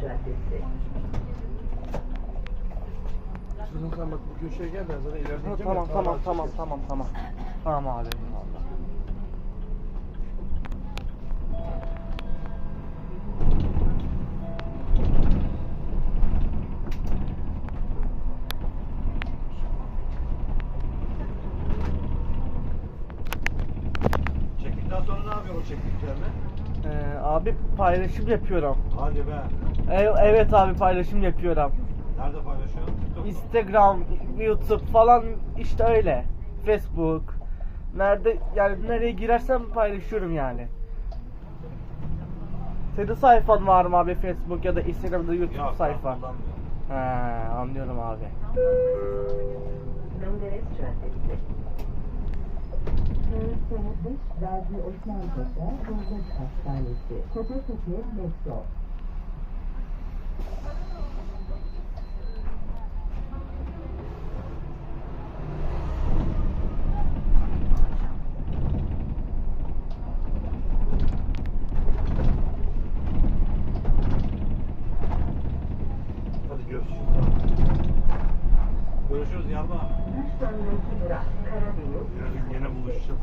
Caddesi. Kızım sen bak bu köşeye gel ben sana ileride Ha, gideceğim tamam tamam tamam tamam tamam. Tamam abi eyvallah. Çektikten sonra ne yapıyorsun o çektiklerini? Ee, abi paylaşım yapıyorum. Hadi be. E- evet abi paylaşım yapıyorum. Nerede paylaşıyorsun? Instagram, YouTube falan işte öyle. Facebook. Nerede yani nereye girersem paylaşıyorum yani. Senin sayfan var mı abi Facebook ya da Instagram'da YouTube Yok, ben kullanmıyorum. He anlıyorum abi. Menderes Caddesi. Gazi Osman Paşa Devlet Hastanesi. Metro. Hadi görüşürüz. Durak Karadeniz. Yarın yine buluşacağız.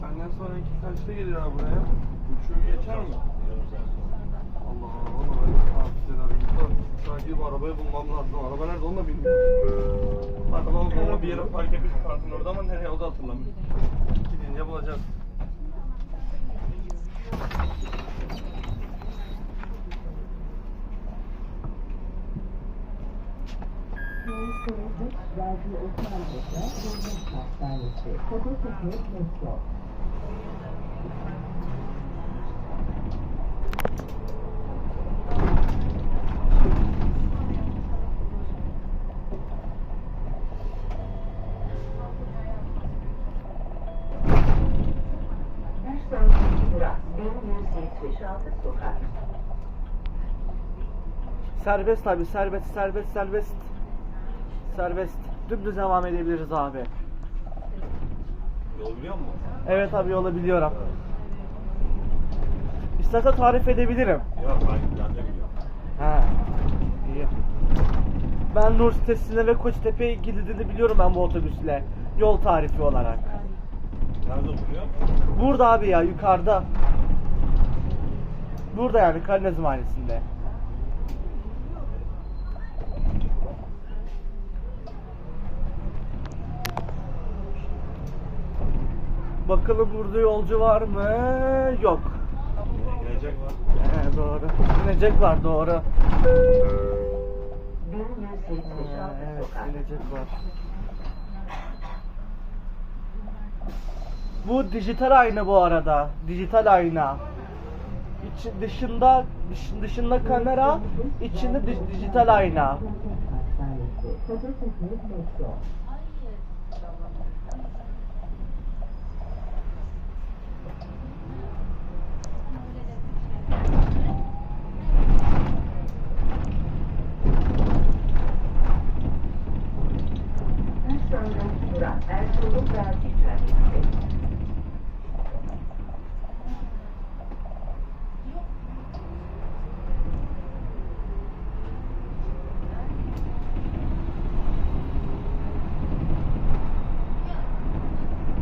Senden sonraki kaçta geliyor abi buraya? Uçuyor geçer mi? Allah Allah ben hadisleri arayayım. Sanki bu arabayı bulmam lazım. Araba nerede onu da bilmiyorum. Araba onu bir yere park etmiş parkın orada ama nereye o da hatırlamıyorum. Gidince bulacağız. Gazi Osman Paşa Devlet Hastanesi. Kocatepe Metro. Bir sonraki durak 1176 sokak. Serbest abi serbest serbest serbest. Serbest. Dümdüz devam edebiliriz abi. Yol biliyor musun? Evet abi yolu biliyorum. İstersen tarif edebilirim. Yok ben, ben de biliyorum. He. İyi. Ben Nur sitesine ve Koçtepe'ye gidildiğini biliyorum ben bu otobüsle. Yol tarifi olarak. Nerede oturuyor? Burada abi ya yukarıda. Burada yani Kalinez Mahallesi'nde. Bakalım burada yolcu var mı? Yok. Gelecek var. Ee, doğru. İnecek var doğru. 1176 Ee, evet inecek var. Bu dijital ayna bu arada. Dijital ayna. İçi, dışında dış, dışında kamera, içinde dij- dijital ayna. Hastanesi. Kocatepe Metro. Bir sonraki durak Ertuğrul Gazi Caddesi.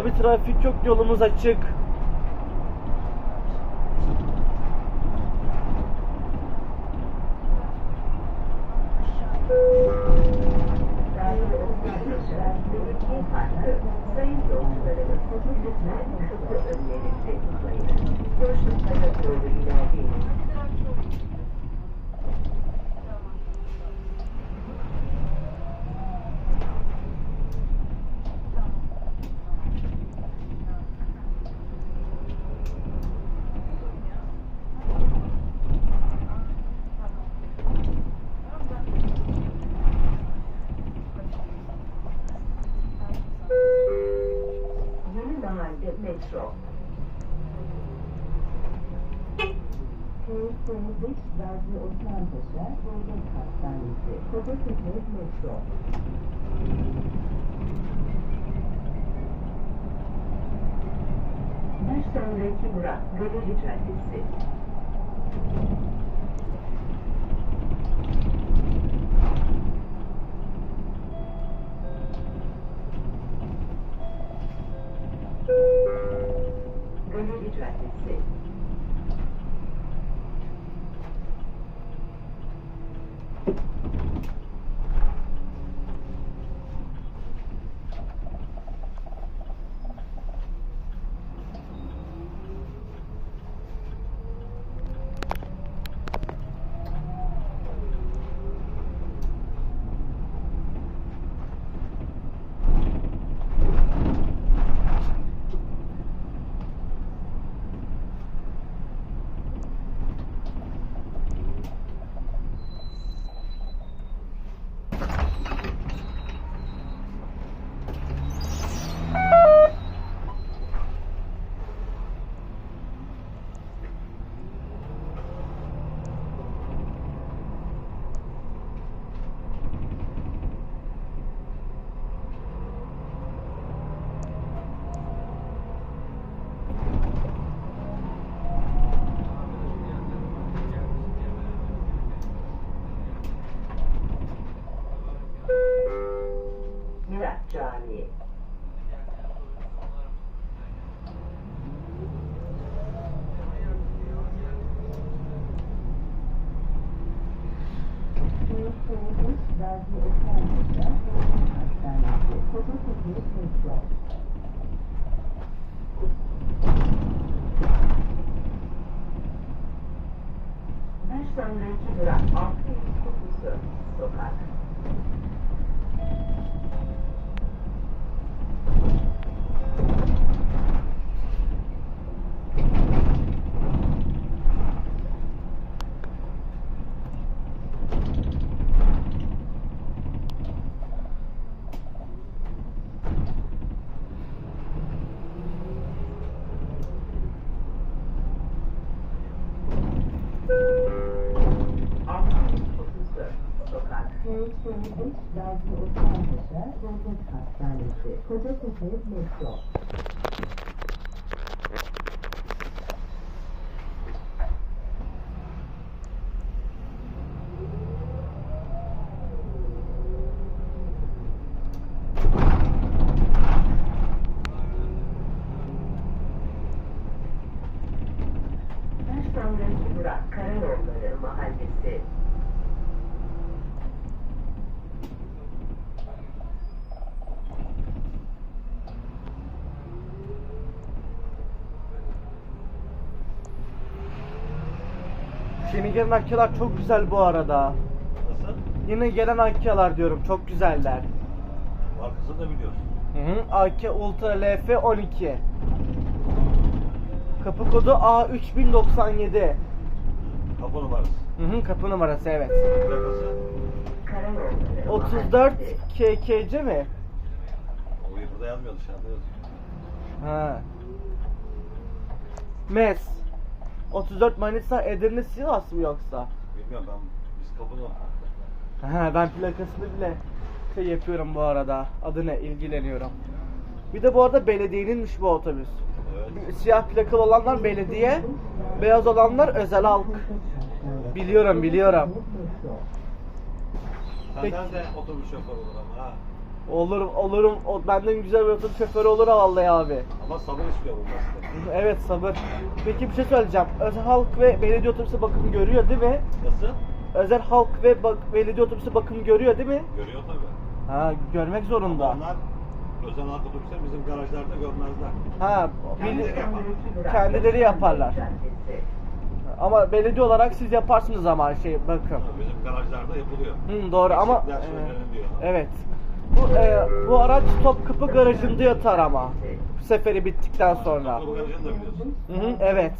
Abi trafik yok yolumuz açık. Gazi Osman Paşa, Belediye Parkı. Sayın yolcularımız, lütfen kapı önlerinde tutmayın. Boşluklara doğru ilerleyin. Metro. Şehir Gazi Osman Paşa Devlet Hastanesi. Kocatepe Metro. Bir sonraki durak Galeri Caddesi. Galeri Caddesi. Miraç Camii. Gazi Osman Paşa Devlet Hastanesi. Kocatepe Metro. Bir sonraki durak Altı Kutusu Sokak. Sokak. Gazi Osman Paşa Devlet Hastanesi. Kocatepe Metro. Bir sonraki durak Karayolları Mahallesi. Yeni gelen akyalar çok güzel bu arada. Nasıl? Yine gelen akyalar diyorum çok güzeller. Markasını da biliyorsun. Hı hı. AK Ultra LF 12. Kapı kodu A3097. Kapı numarası. Hı hı, kapı numarası evet. Plakası. Karayolları 34 Mahallesi. KKC mi? O burada yazmıyor dışarıda yazıyor. Ha. MES. 34 Manisa Edirne Sivas mı yoksa? Bilmiyorum ben biz kapını Ha, ben plakasını bile şey yapıyorum bu arada. Adı ne? İlgileniyorum. Bir de bu arada belediyeninmiş bu otobüs. Evet. Siyah plakalı olanlar belediye, beyaz olanlar özel halk. Biliyorum, biliyorum. Peki. Senden de otobüs şoförü olur ama ha. Olurum, olurum. O, benden güzel bir otobüs şoförü olur vallahi abi. Ama sabır istiyor bu meslek. Evet sabır. Peki bir şey söyleyeceğim. Özel halk ve belediye otobüsü bakım görüyor değil mi? Nasıl? Özel halk ve bak, belediye otobüsü bakım görüyor değil mi? Görüyor tabii. Ha görmek zorunda. Onlar özel halk otobüsler bizim garajlarda görmezler. Ha Kendileri yapar. kendileri yaparlar. Ama belediye olarak siz yaparsınız ama şey bakın. Bizim garajlarda yapılıyor. Hı, doğru ama Eksikler e, söyleniliyor. evet. Bu e, bu araç Topkapı garajında yatar ama seferi bittikten sonra. Hı hı, evet.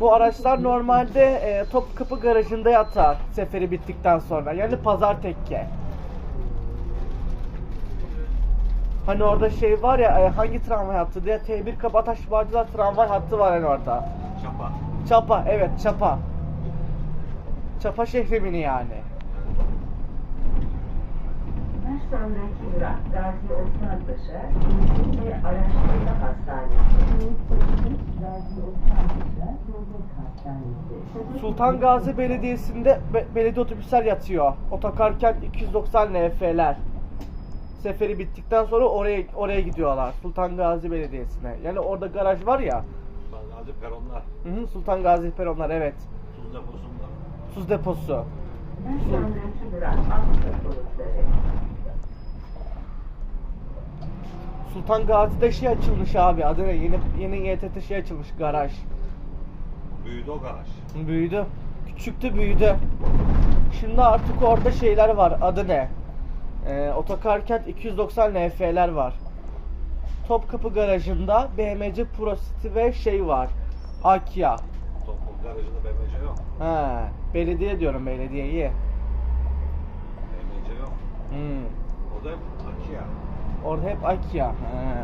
Bu araçlar normalde e, Topkapı garajında yatar seferi bittikten sonra. Yani pazar tekke. Hani orada şey var ya e, hangi tramvay hattı diye T1 Kabataş Bağcılar tramvay hattı var hani orada. Çapa. Çapa evet Çapa. Çapa şehrimini yani. Sonraki durak Gazi Osman Paşa Eğitim ve Araştırma Hastanesi. Gazi Osman Paşa Devlet Hastanesi. Sultan Gazi Belediyesi'nde be- belediye otobüsler yatıyor. Otogar kent 290 NF'ler. Seferi bittikten sonra oraya oraya gidiyorlar. Sultan Gazi Belediyesi'ne. Yani orada garaj var ya. Sultan Gazi peronlar. Hı hı, Sultan Gazi peronlar evet. Tuz deposunda. Tuz deposu. Sonraki durak Afrika Bulutları. Sultan Gazi'de şey açılmış abi. Adı ne? Yeni yeni İETT şey açılmış garaj. Büyüdü o garaj. Büyüdü. Küçüktü büyüdü. Şimdi artık orada şeyler var. Adı ne? Ee, Otokar Kent 290 NF'ler var. Topkapı garajında BMC Pro City ve şey var. Akia. Toplu garajında BMC yok. Ha, belediye diyorum belediyeyi. BMC yok. Hmm. O da Akia. Orada hep Akia. Ha.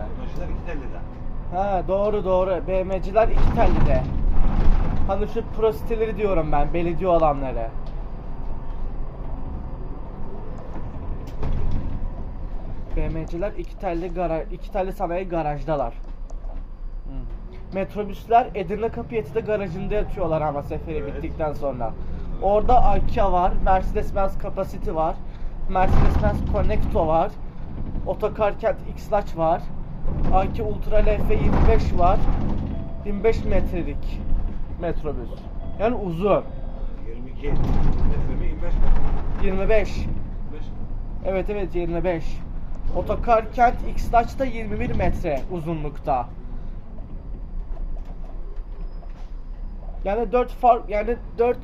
Teknolojiler iki telliden. ha doğru doğru. BMC'ler iki telli de. Hani şu Pro City'leri diyorum ben. Belediye olanları. BMC'ler iki telli garaj, iki telli sanayi garajdalar. Hmm. Metrobüsler Edirne Kapı garajında yatıyorlar ama seferi Evet. bittikten sonra. Orada Akia var, Mercedes-Benz Capacity var, Mercedes-Benz Connecto var, Otokar Kent X-Large var, Aki Ultra LF 25 var, 25 metrelik metrobüs. Yani uzun. 22 metre mi 25 metre? 25. 25 mi? Evet evet 25. Otokar Kent X-Large da 21 metre uzunlukta. Yani 4 fark yani 4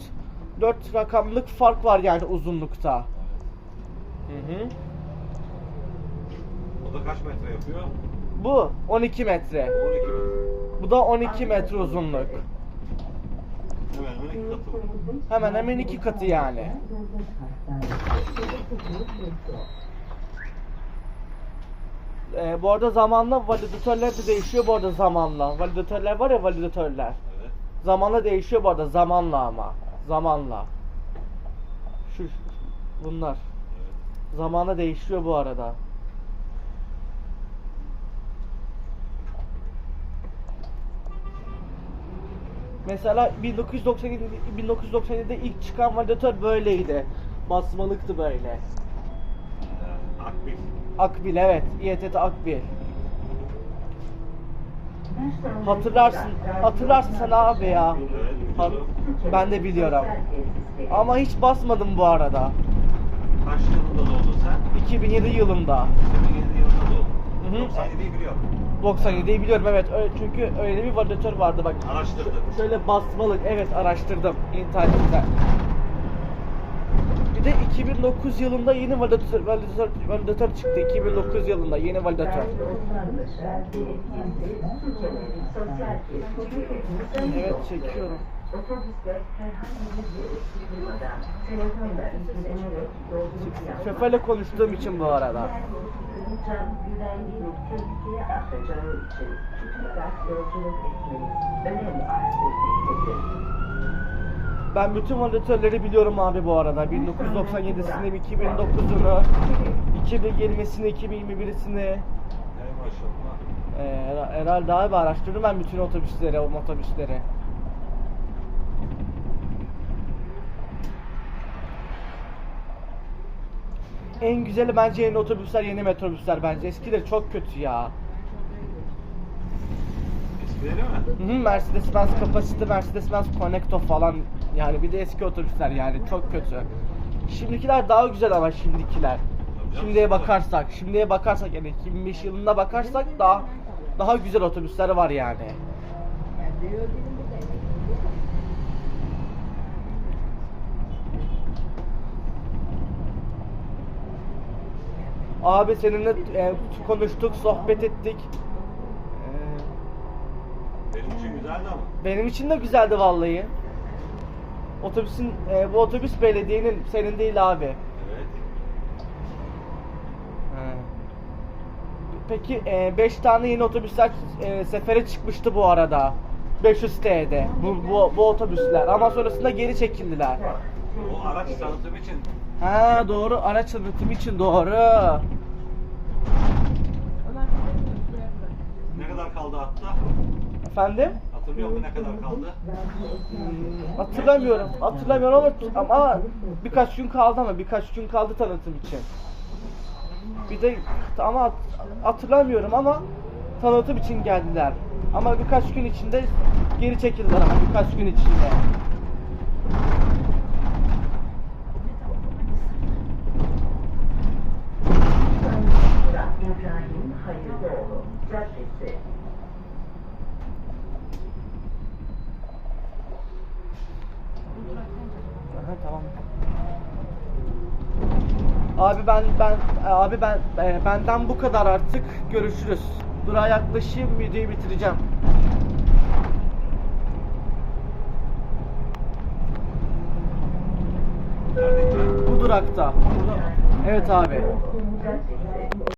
4 rakamlık fark var yani uzunlukta. Hı hı. O da kaç metre yapıyor? Bu 12 metre. 12 metre. Bu da 12 metre uzunluk. Hemen hemen iki katı var. Hemen hemen iki katı yani. Ee, bu arada zamanla validatörler de değişiyor bu arada zamanla. Validatörler var ya validatörler. Evet. Zamanla değişiyor bu arada zamanla ama. Zamanla. Şu bunlar. Evet. Zamanla değişiyor bu arada. Mesela 1997 1997'de ilk çıkan validatör böyleydi. Basmalıktı böyle. Ee, Akbil. Akbil evet. İETT Akbil. Hatırlarsın, hatırlarsın sen abi ya. Hat- ben de biliyorum. Ama hiç basmadım bu arada. Kaç yılında doğdun sen? 2007 yılında. 2007 yılında Hı hı. doğdun. 97'yi biliyorum. 97'yi biliyorum evet. Ö- Çünkü öyle bir validatör vardı bak. Araştırdın. Şöyle basmalık evet araştırdım internetten. Bir de 2009 yılında yeni validatör, validatör, validatör çıktı. 2009 yılında yeni validatör. Evet çekiyorum. Otobüste herhangi bir eksik bulmadan telefonla ilgilenerek yolculuk yapmak. Şoförle konuştuğum için bu arada. Can güvenliğini tehlikeye atacağı için tutarak yolculuk etmeniz önem arz etmektedir. Ben bütün validatörleri biliyorum abi bu arada. 1997'sini, 2009'unu, 2020'sini, 2021'sini. Ey maşallah. Ee, her- herhalde abi araştırdım ben bütün otobüsleri, otobüsleri. En güzeli bence yeni otobüsler, yeni metrobüsler bence. Eskileri çok kötü ya. Eskileri mi? Hı hı, Mercedes-Benz Capacity, Mercedes-Benz Connecto falan. Yani bir de eski otobüsler yani çok kötü. Şimdikiler daha güzel ama şimdikiler. Şimdiye bakarsak, şimdiye bakarsak yani 2005 yılında bakarsak daha daha güzel otobüsler var yani. Abi seninle e, konuştuk, sohbet ettik. Ee, Benim için güzeldi ama. benim için de güzeldi vallahi. Otobüsün e, bu otobüs belediyenin senin değil abi. Evet. He. Peki 5 tane yeni otobüsler e, sefere çıkmıştı bu arada. 500 TL'de bu, bu, bu otobüsler ama sonrasında geri çekildiler. O araç tanıtım için Ha doğru araç tanıtımı için doğru. ne kadar kaldı hatta? Efendim? Hatırlıyor musun ne kadar kaldı? Hmm, hatırlamıyorum. Hatırlamıyorum ama, ama birkaç gün kaldı ama birkaç gün kaldı tanıtım için. Bir de ama hat- hatırlamıyorum ama tanıtım için geldiler. Ama birkaç gün içinde geri çekildiler ama birkaç gün içinde. Murat İbrahim Hayırlıoğlu Caddesi. Aha, tamam. Abi ben ben abi ben e, benden bu kadar artık. Görüşürüz. Durağa yaklaşayım videoyu bitireceğim. Bu durakta. Evet abi.